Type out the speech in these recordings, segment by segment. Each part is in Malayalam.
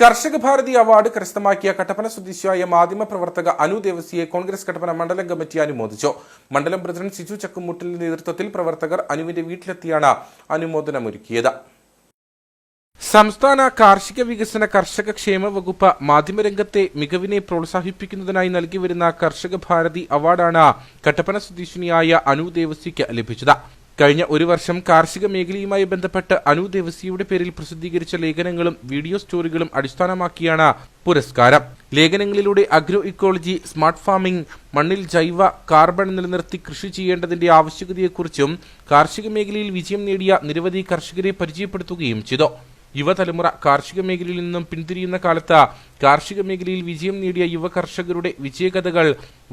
കർഷക ഭാരതി അവാർഡ് കരസ്ഥമാക്കിയ കട്ടപ്പന സ്വദേശിയായ മാധ്യമ പ്രവർത്തക അനു ദേവസിയെ കോൺഗ്രസ് കട്ടപ്പന മണ്ഡലം കമ്മിറ്റി അനുമോദിച്ചു. മണ്ഡലം പ്രസിഡന്റ് സിജു ചക്കുമുട്ടിന്റെ നേതൃത്വത്തിൽ പ്രവർത്തകർ അനുവിന്റെ വീട്ടിലെത്തിയാണ് അനുമോദനമൊരുക്കിയത്. സംസ്ഥാന കാർഷിക വികസന കർഷക ക്ഷേമ വകുപ്പ് മാധ്യമരംഗത്തെ മികവിനെ പ്രോത്സാഹിപ്പിക്കുന്നതിനായി നൽകിവരുന്ന കർഷക ഭാരതി അവാർഡാണ് കട്ടപ്പന സ്വദേശിനിയായ അനു ദേവസിക്ക് ലഭിച്ചത്. കഴിഞ്ഞ ഒരു വർഷം കാർഷിക മേഖലയുമായി ബന്ധപ്പെട്ട് അനു ദേവസിയുടെ പേരിൽ പ്രസിദ്ധീകരിച്ച ലേഖനങ്ങളും വീഡിയോ സ്റ്റോറികളും അടിസ്ഥാനമാക്കിയാണ് പുരസ്കാരം. ലേഖനങ്ങളിലൂടെ അഗ്രോ ഇക്കോളജി സ്മാർട്ട് ഫാമിംഗ് മണ്ണിൽ ജൈവ കാർബൺ നിലനിർത്തി കൃഷി ചെയ്യേണ്ടതിന്റെ ആവശ്യകതയെക്കുറിച്ചും കാർഷിക മേഖലയിൽ വിജയം നേടിയ നിരവധി കർഷകരെ പരിചയപ്പെടുത്തുകയും ചെയ്തു. യുവതലമുറ കാർഷിക മേഖലയിൽ നിന്നും പിന്തിരിയുന്ന കാലത്ത് കാർഷിക മേഖലയിൽ വിജയം നേടിയ യുവ കർഷകരുടെ വിജയകഥകൾ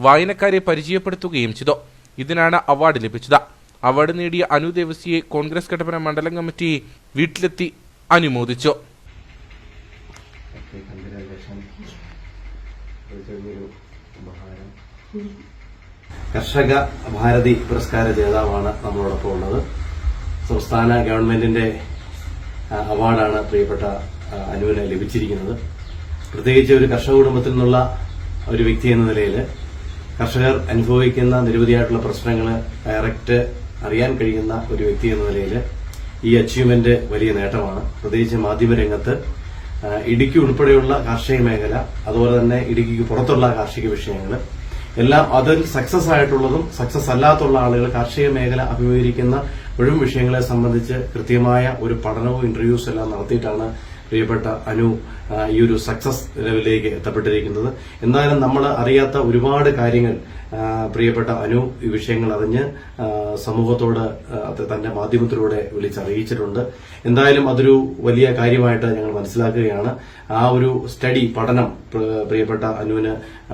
വായനക്കാരെ പരിചയപ്പെടുത്തുകയും ചെയ്തു. ഇതിനാണ് അവാർഡ് ലഭിച്ചത്. അവാർഡ് നേടിയ അനു ദേവസിയെ കോൺഗ്രസ് കട്ടപ്പന മണ്ഡലം കമ്മിറ്റി വീട്ടിലെത്തി അനുമോദിച്ചു. കർഷക ഭാരതി പുരസ്കാര ജേതാവാണ് നമ്മളോടൊപ്പം ഉള്ളത്. സംസ്ഥാന ഗവൺമെന്റിന്റെ അവാർഡാണ് പ്രിയപ്പെട്ട അനുവിന് ലഭിച്ചിരിക്കുന്നത്. പ്രത്യേകിച്ച് ഒരു കർഷക കുടുംബത്തിൽ നിന്നുള്ള ഒരു വ്യക്തി എന്ന നിലയിൽ കർഷകർ അനുഭവിക്കുന്ന നിരവധിയായിട്ടുള്ള പ്രശ്നങ്ങൾ ഡയറക്റ്റ് അറിയാൻ കഴിയുന്ന ഒരു വ്യക്തി എന്ന നിലയിൽ ഈ അച്ചീവ്മെന്റ് വലിയ നേട്ടമാണ്. പ്രത്യേകിച്ച് മാധ്യമരംഗത്ത് ഇടുക്കി ഉൾപ്പെടെയുള്ള കാർഷിക മേഖല അതുപോലെ തന്നെ ഇടുക്കിക്ക് പുറത്തുള്ള കാർഷിക വിഷയങ്ങൾ എല്ലാം അതിൽ സക്സസ് ആയിട്ടുള്ളതും സക്സസ് അല്ലാത്തുള്ള ആളുകൾ കാർഷിക മേഖല അഭിമുഖീകരിക്കുന്ന മുഴുവൻ വിഷയങ്ങളെ സംബന്ധിച്ച് കൃത്യമായ ഒരു പഠനവും ഇന്റർവ്യൂസ് എല്ലാം നടത്തിയിട്ടാണ് പ്രിയപ്പെട്ട അനു ഈ ഒരു സക്സസ് ലെവലിലേക്ക് എത്തപ്പെട്ടിരിക്കുന്നത്. എന്തായാലും നമ്മൾ അറിയാത്ത ഒരുപാട് കാര്യങ്ങൾ പ്രിയപ്പെട്ട അനു ഈ വിഷയങ്ങൾ അറിഞ്ഞ് സമൂഹത്തോട് തന്റെ മാധ്യമത്തിലൂടെ വിളിച്ചറിയിച്ചിട്ടുണ്ട്. എന്തായാലും അതൊരു വലിയ കാര്യമായിട്ട് ഞങ്ങൾ മനസ്സിലാക്കുകയാണ്. ആ ഒരു സ്റ്റഡി പഠനം പ്രിയപ്പെട്ട അനുവിന്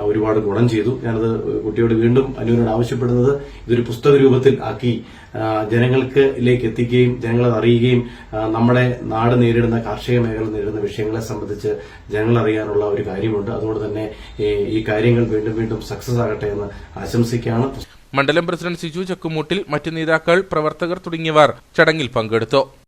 ഒരുപാട് ഗുണം ചെയ്തു. ഞാനത് കുട്ടിയോട് വീണ്ടും അനുവിനോട് ആവശ്യപ്പെടുന്നത് ഇതൊരു പുസ്തക രൂപത്തിൽ ആക്കി ജനങ്ങൾക്ക് എത്തിക്കുകയും ജനങ്ങളത് അറിയുകയും നമ്മുടെ നാട് നേരിടുന്ന കാർഷിക മേഖല നേരിടുന്ന വിഷയങ്ങളെ സംബന്ധിച്ച് ജനങ്ങൾ അറിയാനുള്ള ഒരു കാര്യമുണ്ട്. അതുകൊണ്ട് തന്നെ ഈ കാര്യങ്ങൾ വീണ്ടും വീണ്ടും സക്സസ് ആകട്ടെ എന്ന് ആശംസിക്കുകയാണ്. മണ്ഡലം പ്രസിഡന്റ് സിജു ചക്കുമൂട്ടിൽ മറ്റ് നേതാക്കൾ പ്രവർത്തകർ തുടങ്ങിയവർ ചടങ്ങിൽ പങ്കെടുത്തു.